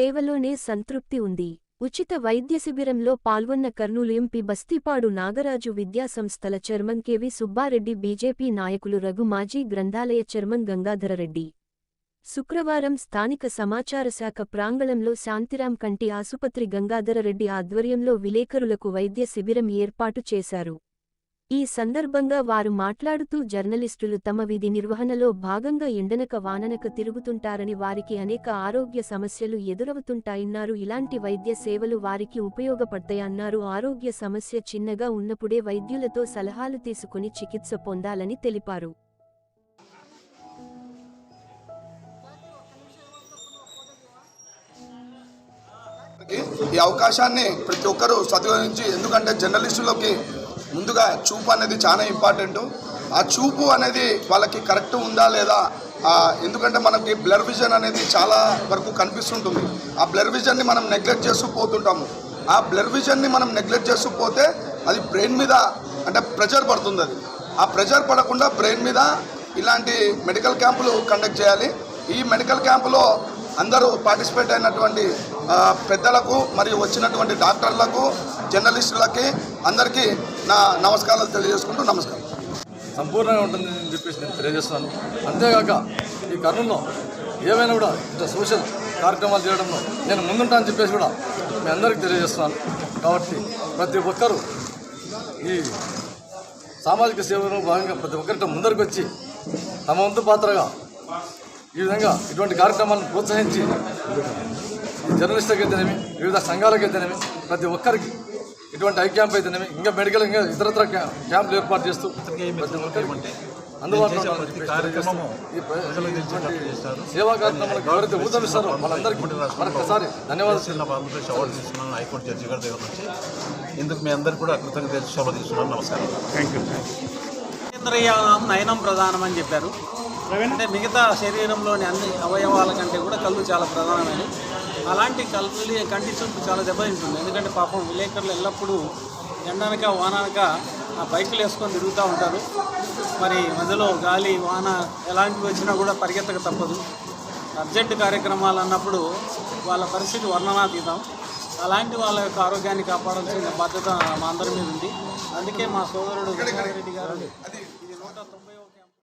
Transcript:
సేవలోనే సంతృప్తి ఉంది. ఉచిత వైద్య శిబిరంలో పాల్గొన్న కర్నూలు ఎంపీ బస్తీపాడు నాగరాజు విద్యాసంస్థల చైర్మన్ కెవి సుబ్బారెడ్డి బీజేపీ నాయకులు రఘు మాజీ గ్రంథాలయ చైర్మన్ గంగాధరరెడ్డి శుక్రవారం స్థానిక సమాచార శాఖ ప్రాంగణంలో శాంతిరాం కంటి ఆసుపత్రి గంగాధరరెడ్డి ఆధ్వర్యంలో విలేకరులకు వైద్య శిబిరం ఏర్పాటు చేశారు. ఈ సందర్భంగా వారు మాట్లాడుతూ జర్నలిస్టులు తమ విధి నిర్వహణలో భాగంగా ఎండనక వాననక తిరుగుతుంటారని వారికి అనేక ఆరోగ్య సమస్యలు ఎదురవుతుంటాయన్నారు. ఇలాంటి వైద్య సేవలు వారికి ఉపయోగపడతాయన్నారు. ఆరోగ్య సమస్య చిన్నగా ఉన్నప్పుడే వైద్యులతో సలహాలు తీసుకుని చికిత్స పొందాలని తెలిపారు. ఈ అవకాశాన్ని ప్రతి ఒక్కరూ సద్వినియోగించి ఎందుకంటే జర్నలిస్టులకి ముందుగా చూపు అనేది చాలా ఇంపార్టెంట్ ఆ చూపు అనేది వాళ్ళకి కరెక్ట్ ఉందా లేదా? ఎందుకంటే మనకి బ్లర్ విజన్ అనేది చాలా వరకు కనిపిస్తుంటుంది. ఆ బ్లర్ విజన్ని మనం నెగ్లెక్ట్ చేస్తూ పోతుంటాము. ఆ బ్లర్ విజన్ని మనం నెగ్లెక్ట్ చేస్తూ పోతే అది బ్రెయిన్ మీద అంటే ప్రెషర్ పడుతుంది అది. ఆ ప్రెషర్ పడకుండా బ్రెయిన్ మీద ఇలాంటి మెడికల్ క్యాంపులు కండక్ట్ చేయాలి. ఈ మెడికల్ క్యాంపులో అందరూ పార్టిసిపేట్ అయినటువంటి పెద్దలకు మరియు వచ్చినటువంటి డాక్టర్లకు జర్నలిస్టులకి అందరికీ నా నమస్కారాలు తెలియజేసుకుంటూ నమస్కారం. సంపూర్ణంగా ఉంటుందని చెప్పేసి నేను తెలియజేస్తున్నాను. అంతేగాక ఈ కర్నూల్లో ఏమైనా కూడా ఇంత సోషల్ కార్యక్రమాలు చేయడంలో నేను ముందుంటానని చెప్పేసి కూడా మీ అందరికీ తెలియజేస్తున్నాను. కాబట్టి ప్రతి ఒక్కరూ ఈ సామాజిక సేవలో భాగంగా ప్రతి ఒక్కరితో ముందరికి వచ్చి తమ వంతు పాత్రగా ఈ విధంగా ఇటువంటి కార్యక్రమాలను ప్రోత్సహించి జర్నలిస్టులకు అయితేనేమి వివిధ సంఘాలకు అయితేనేమి ప్రతి ఒక్కరికి ఇటువంటి ఐ క్యాంప్ అయితేనేమి ఇంకా మెడికల్ ఇంకా ఇతరత్ర క్యా- క్యాంపులు ఏర్పాటు చేస్తూ ప్రతి ఒక్కరికి అందుబాటులో. సేవా కార్యక్రమాలకు ఎవరైతే ఊతమిస్తారో వాళ్ళందరికీ మరొకసారి ధన్యవాదాలు. జిల్లా ఆంధ్రప్రదేశ్ అవార్డు తీసుకున్నాను. హైకోర్టు జడ్జి గారి దగ్గర నుంచి ఇందుకు మీ అందరికీ కూడా కృతజ్ఞత శోభ తీసుకున్నాను నమస్కారం ఇంద్రియాణం నయనం ప్రధానం అని చెప్పారు. అంటే మిగతా శరీరంలోని అన్ని అవయవాల కంటే కూడా కళ్ళు చాలా ప్రధానమైనవి. అలాంటి కళ్ళు కంటి చూపు చాలా దెబ్బతింటుంది. ఎందుకంటే పాపం విలేకరులు ఎల్లప్పుడూ ఎండనక వాననక ఆ బైకులు వేసుకొని తిరుగుతూ ఉంటారు. మరి మధ్యలో గాలి వాన ఎలాంటివి వచ్చినా కూడా పరిగెత్తక తప్పదు. అర్జెంటు కార్యక్రమాలు అన్నప్పుడు వాళ్ళ పరిస్థితి వర్ణనాతీతం. అలాంటి వాళ్ళ యొక్క ఆరోగ్యాన్ని కాపాడాల్సిన బాధ్యత మా అందరి మీద ఉంది. అందుకే మా సోదరుడు రెడ్డి గారు ఇది నూట తొంభై